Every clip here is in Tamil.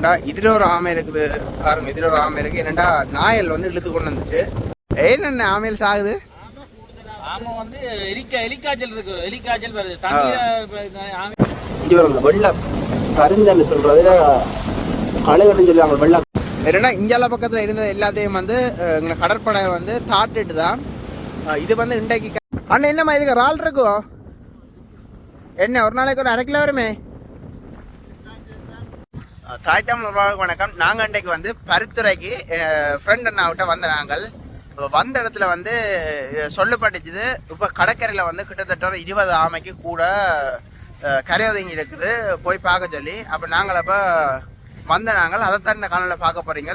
என்னடா இதுல ஒரு ஆமை இருக்குது? பாருங்க இதுல ஒரு ஆமை இருக்கு. என்னடா நாயல் வந்து இழுத்து கொண்டு வந்துட்டு ஏன்னு ஆமையில் சாகுது? ஆமா வந்து எலிக்கா எலிக்காய்ச்சல் இருக்கு. எலிக்காய்ச்சல் வருது. இங்க கழுகுன்னு வெள்ளம் என்னன்னா இந்தியால பக்கத்துல இருந்த எல்லாத்தையும் வந்து அஹ், எங்க கடற்படை வந்து தாட்டுட்டு தான் இது வந்து இன்றைக்கு க- அண்ணா என்னம்மா இதுக்கு ரால் இருக்கும் என்ன ஒரு நாளைக்கு ஒரு அரை கிலோ வருமே? அஹ், தாய் தமிழ் உறவுகளுக்கு வணக்கம். நாங்கள் இன்றைக்கு வந்து பருத்துறைக்கு ஃப்ரெண்ட் அண்ணாவிட்ட வந்த நாங்கள். இப்ப வந்த இடத்துல வந்து சொல்லப்பட்டுச்சுது. இப்போ கடற்கரையில் வந்து கிட்டத்தட்ட ஒரு இருபது ஆமைக்கு கூட கரை ஒதுங்கி இருக்குது. போய் பார்க்க சொல்லி. அப்போ நாங்கள் அப்போ வந்த நாங்கள். அதைத்தான் இந்த காணொலியில் பார்க்க போகிறீங்க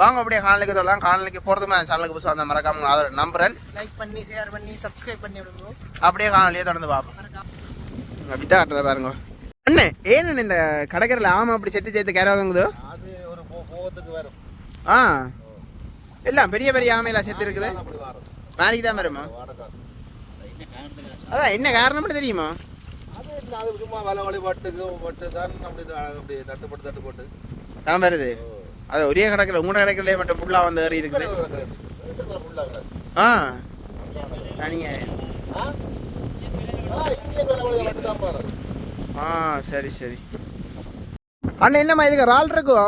வாங்க அப்படியே காணொலிக்கு சொல்லலாம் காணொலிக்கு போகிறது மாதிரி சேனலுக்கு புதுசாக வந்த மறக்காம அதை நம்புறேன். லைக் பண்ணி ஷேர் பண்ணி சப்ஸ்கிரைப் பண்ணி விடுங்க அப்படியே காணொலியை தொடர்ந்து பார்ப்போம். விட்டா காட்டுறத பாருங்க. அண்ணே ஏன்னு இந்த கடற்கரையில் ஆமை அப்படி செத்து சேர்த்து கரை ஒதுங்குதோ அது ஒரு போகத்துக்கு வரும். ஆ. எல்லாம் பெரிய பெரிய ஆமையெல்லாம் செத்து இருக்குது. நாளைக்கு தான் வருமா? அதான் என்ன காரணம்னு தெரியுமா? அது சும்மா வலை வழிபாட்டுக்கு பட்டு தான் அப்படி அப்படி தட்டுப்பட்டு தட்டுப்பட்டு. தான் வருது. அது ஒரே கடற்கரை உங்களோட கடற்கரையிலே மட்டும் ஃபுல்லாக வந்து ஏறி இருக்குது. ஆ. நீங்கள் ஆ? இங்கே வலை வழிபாட்டு தான் பாரு. ஆ சரி சரி. அண்ணா என்னம்மா இதுக்கு ரால் இருக்கோ?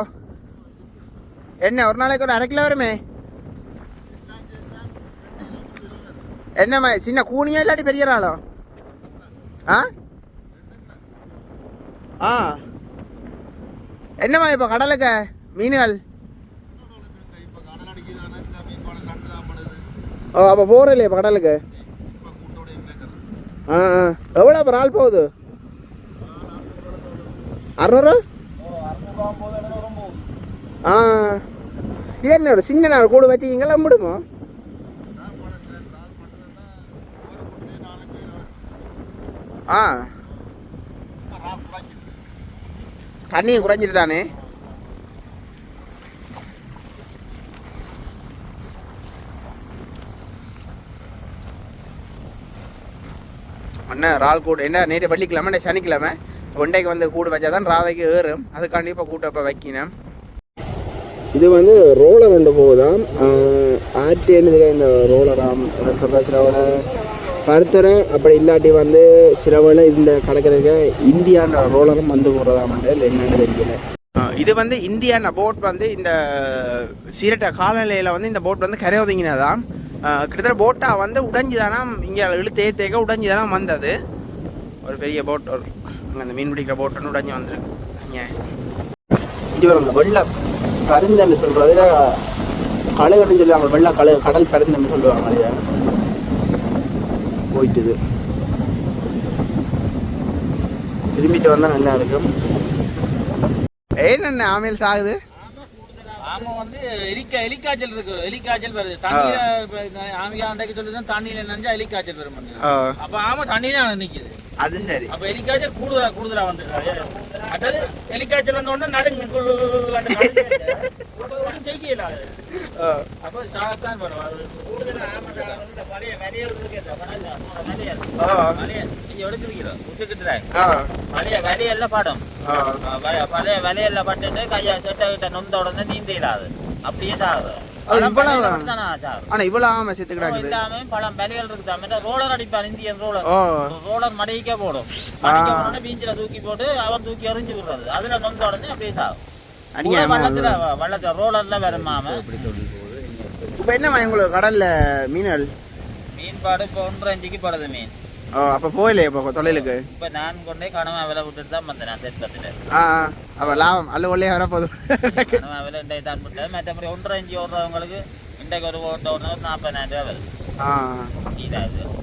என்ன ஒரு நாளைக்கு ஒரு அரை கிலோ வருமே? என்னம்மா சின்ன கூனியா இல்லாட்டி பெரிய இறாலோ ஆ? ஆ. என்னம்மா இப்போ கடலுக்கு? மீன்கள்? ஓ அப்போ போகிற இல்லையா இப்போ கடலுக்கு? ஆ ஆ. எவ்வளோ இப்போ இறால் போகுது? அறநூறு ஆ. என்ன சின்ன நாள் கூட வச்சுக்கிங்களா முடியுமா ஆ. தண்ணியும் குறைஞ்சிட்டு தானே அண்ணா ரால் கூடு. என்ன நேற்று வெள்ளிக்கிழமை சனிக்கிழமை? ஒண்டைக்கு வந்து கூடு வச்சா தான் ராவைக்கு ஏறும். அதுக்காண்டி இப்போ கூட்டை இப்போ வைக்கணும் இது வந்து ரோலர் ரெண்டு போகுதாம். ஆர்டி என்ன இந்த ரோலராம் சொல்கிற சிலவோட பருத்தரை அப்படி இல்லாட்டி வந்து சிலவோட இந்த கடற்கரைக்கு இந்தியான்ற ரோலரும் வந்து போகிறதாமன்ற என்னன்னு தெரியல. இது வந்து இந்தியான போட் வந்து இந்த சீரட்ட காலநிலையில் வந்து இந்த போட் வந்து கரை ஒதுங்கினதாம். ஆ, கிட்டத்தட்ட போட்டாக வந்து உடைஞ்சுதானா இங்கே இழுத்து ஏற்றேக்க உடைஞ்சுதானா வந்தது. ஒரு பெரிய போட் ஒரு அங்கே அந்த மீன் பிடிக்கிற போட் ஒன்று உடைஞ்சு வந்துருக்கு இங்கே வரும் வெள்ள பருந்தன்னு சொல்கிறதுல கழுகுன்னு சொல்லுவாங்க வெள்ள கழு கடல் பருந்தன்னு சொல்லுவாங்க இல்லையா போயிட்டுது. திரும்பிட்டு வந்தால் நல்லா இருக்கும். ஏன்னு ஆமையில் சாகுது? ஆமா வந்து எலிக்கா எலிக்காய்ச்சல் இருக்கு. எலிக்காய்ச்சல் வருது. தண்ணியில ஆமையா அண்டைக்கு சொல்லுதான் தண்ணியில நினைஞ்சா எலிக்காய்ச்சல் வரும் அப்ப ஆமா தண்ணியில நிக்குது. அது சரி. அப்ப எலிக்காய்ச்சல் கூடுதலா கூடுதலா வந்து அடுத்தது எலிக்காய்ச்சல் வந்த உடனே நடுங்கு நடுங்கு. அப்ப சாத்தான் வரும் அது. ஆ, பழைய படம். பட்டுட்டு கையா செட்டை கிட்ட நொந்த உடனே நீந்த இல்லாது அப்படியே தாகுது பழம் இவ்வளவு விலையில மட்டும்தானே ஆச்சாரு. ஆனா இவ்வளவு ஆமை செத்து கிடக்குது இல்லாம பழம் விலைகள் இருக்குதாம ரோலர் அடிப்பான் இந்தியன் ரோலர் ஓ. ரோலர் மடிக்க போடும். மடிக்க போனோடனே பீஞ்சில தூக்கி போட்டு அவன் தூக்கி எறிஞ்சு விடுறது. அதுல நொந்த உடனே அப்படியே அடிங்க வள்ளத்துல வள்ளத்துல ரோலர்ல வருமாம இப்போ என்னம்மா உங்களுக்கு கடல்ல மீன்கள்? மீன்பாடு இப்போ ஒன்றரை அஞ்சுக்கு படுது மீன். ஓ அப்போ போகலையே இப்போ தொழிலுக்கு? இப்ப நான் கொண்டே கனவா விலை விட்டுட்டு தான் வந்தேன் நான் தெற்கத்துல ஆ. அப்போ லாபம் அல்ல ஒல்லையே வரப்போகுது. கனவா விலை இன்றைக்கு தான் விட்டேன் மற்றபடி ஒன்றரை அஞ்சு ஓடுறவங்களுக்கு இன்றைக்கு ஒரு ஓட்ட ஒரு நாற்பதாயிரம் ரூபா விலை. ஆ.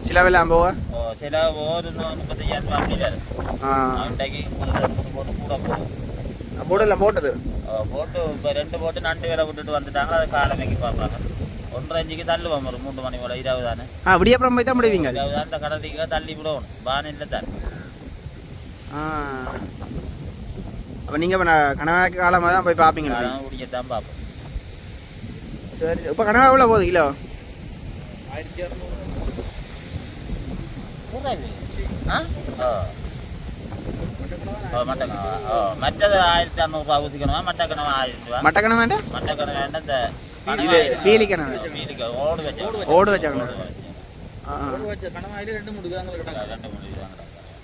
சில வெல்லாம் போவ ஓ சில ஒரு முப்பத்தஞ்சாயிரம் ரூபா அப்படி வரும் ஆ. இன்றைக்கு போட்டு கூட போகும் போடலாம் போட்டது? போட்டு இப்போ ரெண்டு போட்டு நண்டு விலை விட்டுட்டு வந்துட்டாங்க. அதை காலமைக்கு பார்ப்பாங்க. ஒன்றரை அஞ்சுக்கு தள்ளுவோம் ஒரு மூன்று மணி போல இருபது தானே ஆ விடியப்புறம் போய் தான் முடிவீங்க இருபது அந்த கடலுக்கு தள்ளி விடணும் பானையில் தான். ஆ. அப்போ நீங்கள் இப்போ கனவாக்கு காலமாக தான் போய் பார்ப்பீங்க குடிக்கத்தான் பார்ப்போம் சரி இப்போ கனவா எவ்வளோ போகுது கிலோ? குறைவு. ஆ? ஆ. ஓ, மட்டக்கணவா ஓ மற்றது ஆயிரத்தி அறநூறுபா ஊற்றிக்கணுமா மட்டக்கணவா ஆயிரம் ரூபா மட்டக்கணம் வேண்டாம் மட்டக்கணவா என்ன இந்த இது வாங்குறாங்க.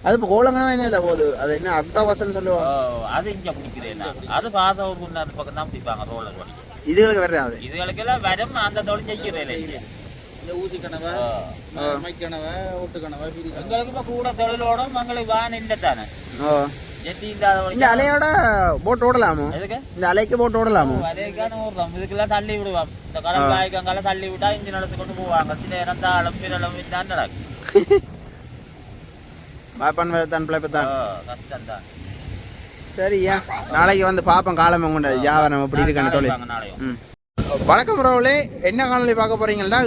அது இப்போ கோலங்கணம் என்ன இல்லை? போகுது அது என்ன அக்டாவாசன் ஓ சொல்லுவாங்க அது இங்கே பிடிக்கிறேன் அது பார்த்த ஒரு குண்டான பக்கம் தான் பிடிப்பாங்க ரோலர் வடி இதுகளுக்கு வராது இதுகளுக்கெல்லாம் வரும் அந்த தொழில் செய்கிறேன் இந்த ஊசி கணவை மைக்கணவை ஒட்டு கணவை எங்களுக்கு இப்போ கூட தொழிலோடும் எங்களுக்கு வான் இல்லை தானே. ஜெட்டி இந்த அலையோட போட் ஓடலாமோ இந்த அலைக்கு போட் ஓடலாமோ ஓடுறோம் இதுக்கெல்லாம் தள்ளி விடுவோம் இந்த கடல் தள்ளி விட்டா இன்ஜின் எடுத்து கொண்டு போவாங்க சில நேரம் தாளம் நடக்கும் பாப்பான் வேறு தான் பிழைப்பு தான் கஷ்டம் தான் சரியா நாளைக்கு வந்து பார்ப்போம் காலம் கொண்ட வியாபாரம் எப்படி இருக்கான தொழில் வணக்கம் ரோலே என்ன காணொலி பார்க்க போறீங்கன்னா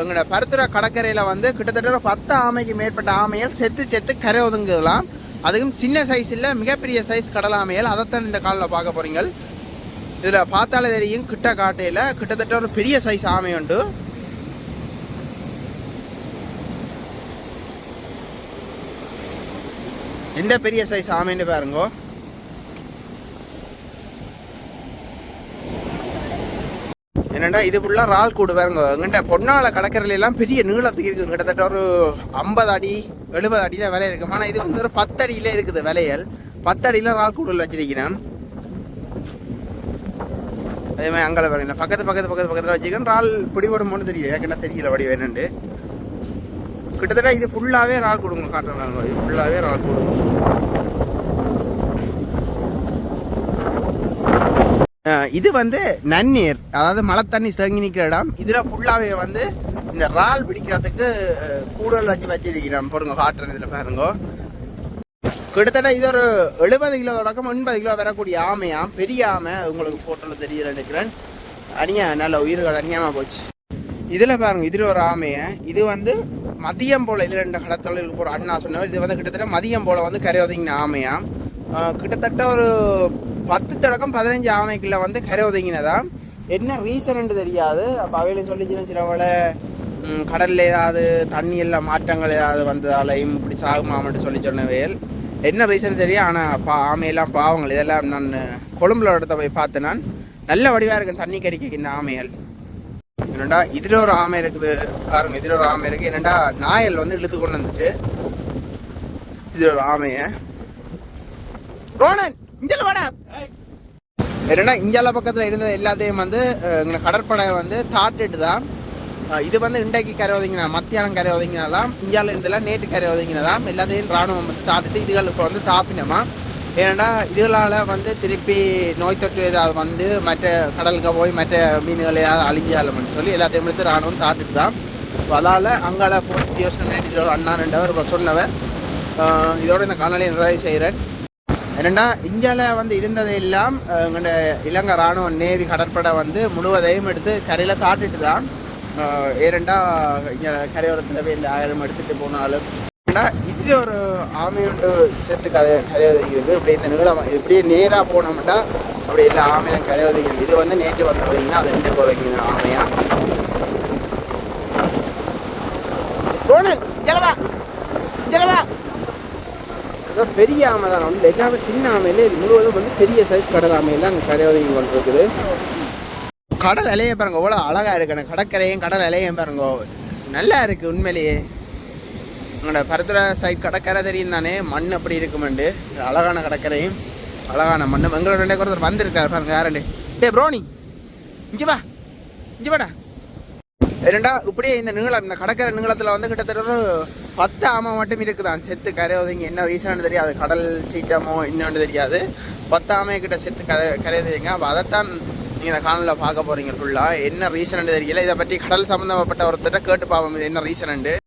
எங்களோட பருத்துற கடற்கரையில் வந்து கிட்டத்தட்ட ஒரு பத்து ஆமைக்கு மேற்பட்ட ஆமைகள் செத்து செத்து கரை ஒதுங்குதலாம் அதுவும் சின்ன சைஸ் இல்லை மிகப்பெரிய சைஸ் கடல் அதைத்தான் இந்த காலில் பார்க்க போகிறீங்கள் இதில் பார்த்தாலே தெரியும் கிட்ட காட்டையில் கிட்டத்தட்ட ஒரு பெரிய சைஸ் ஆமை உண்டு. எந்த பெரிய சைஸ் ஆமைன்னு பாருங்கோ. என்னடா இது ஃபுல்லாக இறால் கூடு பாருங்க. எங்கிட்ட பொன்னால கடற்கரையிலாம் பெரிய நீளத்துக்கு இருக்கு. கிட்டத்தட்ட ஒரு ஐம்பது அடி எழுபது அடியில் விலை இருக்கும். ஆனால் இது வந்து ஒரு பத்து அடியில இருக்குது விலையல். பத்து அடியில் இறால் கூடுதல் வச்சிருக்கிறேன். அதே மாதிரி அங்கே பாருங்க. பக்கத்து பக்கத்து பக்கத்து பக்கத்தில் வச்சிருக்கேன் இறால் பிடிபடுமோன்னு தெரியல. ஏற்கனவே தெரியல வடி வேணுண்டு கிட்டத்தட்ட இது ஃபுல்லாகவே இறால் கொடுங்க. காட்டுறாங்க இது ஃபுல்லாகவே இறால் கொடுங்க. இது வந்து நன்னீர். அதாவது மழை தண்ணி தேங்கி நிற்கிற இடம். இதில் ஃபுல்லாகவே வந்து இந்த இறால் பிடிக்கிறதுக்கு கூடுதல் வச்சு வச்சிருக்கிறோம் பாருங்க காட்டுறேன் இதில் பாருங்க. கிட்டத்தட்ட இது ஒரு எழுபது கிலோ தொடக்கம் எண்பது கிலோ வரக்கூடிய ஆமையாம் பெரிய ஆமை உங்களுக்கு ஃபோட்டோவில் தெரியல நினைக்கிறேன். அணியா நல்ல உயிர்கள் அணியாமல் போச்சு. இதில் பாருங்க இதில் ஒரு ஆமையை. இது வந்து மதியம் போல் இது ரெண்டு கடத்தொழிலுக்கு போகிற அண்ணா சொன்னவர். இது வந்து கிட்டத்தட்ட மதியம் போல் வந்து கரை ஒதுங்கின ஆமையாம் கிட்டத்தட்ட ஒரு பத்து தொடக்கம் பதினஞ்சு ஆமைக்குள்ள வந்து கரை ஒதுங்கினதாம் என்ன ரீசன்ட்டு தெரியாது. அப்போ அவையில சொல்லிச்சுன்னு சிலவளை கடல்ல ஏதாவது தண்ணி எல்லாம் மாற்றங்கள் ஏதாவது வந்ததாலையும் இப்படி சாகுமாமன்ட்டு சொல்லி சொன்னவையல். என்ன ரீசன் தெரியும் ஆனால் பா ஆமையெல்லாம் பாவங்கள். இதெல்லாம் நான் கொழும்புல இடத்த போய் பார்த்தேன் நான். நல்ல வடிவாக இருக்கும் தண்ணி கறிக்க இந்த ஆமையல். என்னடா இதில் ஒரு ஆமை இருக்குது. பாருங்க இதில் ஒரு ஆமை இருக்குது என்னடா நாயல் வந்து இழுத்து கொண்டு வந்துட்டு இதில் ஒரு ஆமைய. ரோனன் இஞ்சல் வாடா. என்னன்னா இஞ்சால பக்கத்தில் இருந்த எல்லாத்தையும் வந்து எங்களை கடற்படை வந்து தாத்துட்டு தான் இது வந்து இன்றைக்கு கரை ஒதுங்கினா மத்தியானம் கரை ஒதுங்கினதாம் இந்தியாவில் இருந்தெல்லாம் நேற்று கரை ஒதுங்கினதாம் எல்லாத்தையும் ராணுவம் வந்து தாட்டிட்டு இதுகள் இப்போ வந்து தாப்பினமா? ஏன்னா இதுகளால் வந்து திருப்பி நோய் தொற்று ஏதாவது வந்து மற்ற கடலுக்கு போய் மற்ற மீன்கள் ஏதாவது அழிஞ்சாலும்னு சொல்லி எல்லாத்தையும் எடுத்து ராணுவம் தாட்டிட்டு தான் அதால் அங்கால போய் யோசனை இதில் அண்ணா ரெண்டவர் சொன்னவர். இதோட இந்த காணொலியை நிறைவு செய்கிறேன். என்னென்னா இந்தியாவில் வந்து இருந்ததையெல்லாம் எங்களோட இலங்கை இராணுவ நேவி கடற்படை வந்து முழுவதையும் எடுத்து கரையில் தாட்டிட்டு தான் ஏரெண்டா இங்கே கரையோரத்தில் போய் இந்த ஆயிரம் எடுத்துகிட்டு போனாலும் ஏன்னா இதில் ஒரு ஆமையுண்டு சேர்த்து கரை கரை இருக்குது இப்படி இந்த நீளம் இப்படியே நேராக போனோம்னா அப்படி எல்லா ஆமையிலும் கரை இது வந்து நேற்று வந்து அது ரெண்டு குறைங்க ஆமையா? ரோனன் ஜலவா ஜலவா பெரிய ஆமை தான். ஒன்று எல்லாமே சின்ன ஆமையிலே முழுவதும் வந்து பெரிய சைஸ் கடல் ஆமையெல்லாம் தான் ஒதுங்கி கொண்டு இருக்குது. கடல் இலைய பாருங்க எவ்வளோ அழகாக இருக்கு. அந்த கடற்கரையும் கடல் அலையும் பாருங்க. நல்லா இருக்கு உண்மையிலேயே. உங்களோட பரதுர சைட் கடற்கரை தெரியும் தானே? மண் அப்படி இருக்குமெண்டு. அழகான கடற்கரையும் அழகான மண் எங்களோட ரெண்டே ஒருத்தர் வந்திருக்காரு பாருங்க யாரண்டு டே ப்ரோனி. இங்கே வா. இங்கே வாடா. ரெண்டா இப்படியே இந்த நீளம் இந்த கடற்கரை நீளத்தில் வந்து கிட்டத்தட்ட ஒரு பத்து ஆமை மட்டும் இருக்குதான். செத்து கரை ஒதுங்கி என்ன ரீசன் தெரியாது. கடல் சீட்டமோ என்னன்னு தெரியாது. பத்து ஆமையை கிட்ட செத்து கரை கரை தெரியுங்க அப்போ அதைத்தான் நீங்கள் இந்த காணொலியில் பார்க்க போகிறீங்க ஃபுல்லாக என்ன ரீசன் தெரியல. இதை பற்றி கடல் சம்மந்தப்பட்ட ஒருத்தர் கேட்டு பார்ப்போம். இது என்ன ரீசன்